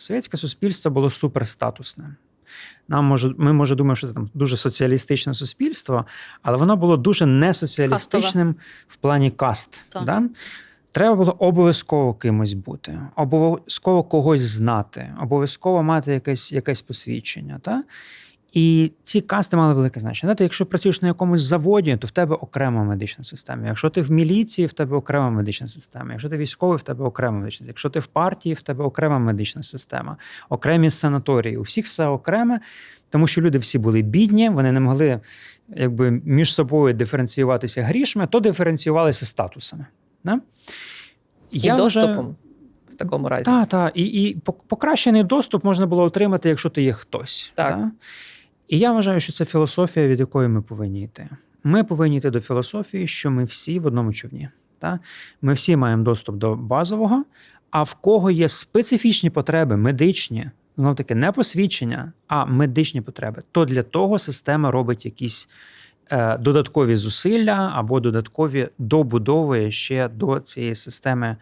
Совєтське суспільство було суперстатусне. Нам може, ми може думаємо, що це там дуже соціалістичне суспільство, але воно було дуже несоціалістичним в плані каст. Так. Да? Треба було обов'язково кимось бути, обов'язково когось знати, обов'язково мати якесь, якесь посвідчення. Та? І ці касти мали велике значення. Знаєте, якщо працюєш на якомусь заводі, то в тебе окрема медична система. Якщо ти в міліції, в тебе окрема медична система. Якщо ти військовий, в тебе окрема медична система. Якщо ти в партії, в тебе окрема медична система, окремі санаторії. У всіх все окреме, тому що люди всі були бідні, вони не могли якби, між собою диференціюватися грішми, то диференціювалися статусами. Да? І доступом в такому разі. Так, так. І, і покращений доступ можна було отримати, якщо ти є хтось. Так. та? І я вважаю, що це філософія, від якої ми повинні йти. Ми повинні йти до філософії, що ми всі в одному човні. Та? Ми всі маємо доступ до базового, а в кого є специфічні потреби, медичні, знов таки не посвідчення, а медичні потреби, то для того система робить якісь е, додаткові зусилля або додаткові добудови ще до цієї системи